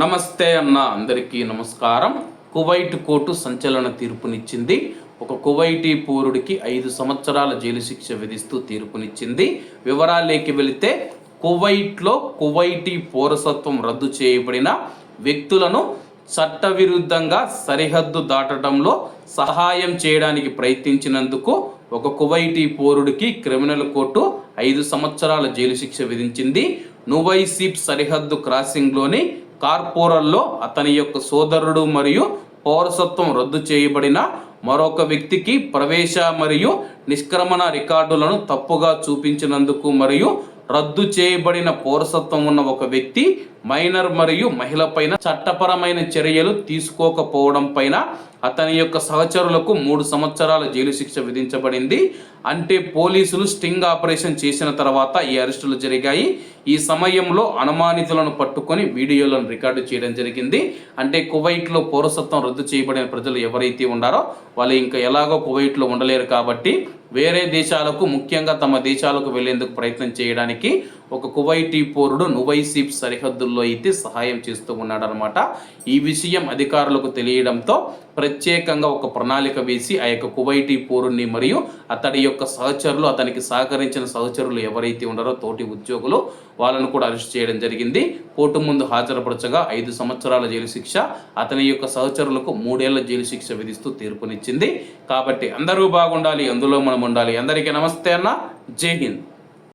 నమస్తే అన్న అందరికీ నమస్కారం. కువైట్ కోర్టు సంచలన తీర్పునిచ్చింది. ఒక కువైటీ పౌరుడికి ఐదు సంవత్సరాల జైలు శిక్ష విధిస్తూ తీర్పునిచ్చింది. వివరాలేకి వెళితే కువైట్లో కువైటీ పౌరసత్వం రద్దు చేయబడిన వ్యక్తులను చట్టవిరుద్ధంగా సరిహద్దు దాటడంలో సహాయం చేయడానికి ప్రయత్నించినందుకు ఒక కువైటీ పౌరుడికి క్రిమినల్ కోర్టు ఐదు సంవత్సరాల జైలు శిక్ష విధించింది. నువైసీప్ సరిహద్దు క్రాసింగ్లోని కార్పొరల్లో అతని యొక్క సోదరుడు మరియు పౌరసత్వం రద్దు చేయబడిన మరొక వ్యక్తికి ప్రవేశ మరియు నిష్క్రమణ రికార్డులను తప్పుగా చూపించినందుకు మరియు రద్దు చేయబడిన పౌరసత్వం ఉన్న ఒక వ్యక్తి మైనర్ మరియు మహిళపైన చట్టపరమైన చర్యలు తీసుకోకపోవడం పైన అతని యొక్క సహచరులకు మూడు సంవత్సరాల జైలు శిక్ష విధించబడింది. అంటే పోలీసులు స్టింగ్ ఆపరేషన్ చేసిన తర్వాత ఈ అరెస్టులు జరిగాయి. ఈ సమయంలో అనుమానితులను పట్టుకొని వీడియోలను రికార్డు చేయడం జరిగింది. అంటే కువైట్లో పౌరసత్వం రద్దు చేయబడిన ప్రజలు ఎవరైతే ఉన్నారో వాళ్ళు ఇంకా ఎలాగో కువైట్లో ఉండలేరు కాబట్టి వేరే దేశాలకు ముఖ్యంగా తమ దేశాలకు వెళ్ళేందుకు ప్రయత్నం చేయడానికి ఒక కువైటీ పౌరుడు నువైసీప్ సరిహద్దుల్లో అయితే సహాయం చేస్తూ ఉన్నాడనమాట ఈ విషయం అధికారులకు తెలియడంతో ప్రత్యేకంగా ఒక ప్రణాళిక వేసి ఆ యొక్క కువైటీ పౌరుణ్ణి మరియు అతడి యొక్క సహచరులు అతనికి సహకరించిన సహచరులు ఎవరైతే ఉన్నారో తోటి ఉద్యోగులు వాళ్ళను కూడా అరెస్ట్ చేయడం జరిగింది. కోర్టు ముందు హాజరుపరచగా ఐదు సంవత్సరాల జైలు శిక్ష అతని యొక్క సహచరులకు మూడేళ్ళ జైలు శిక్ష విధిస్తూ తీర్పునిచ్చింది. కాబట్టి అందరూ బాగుండాలి అందులో మనం ఉండాలి. అందరికీ నమస్తే అన్న. జై హింద్.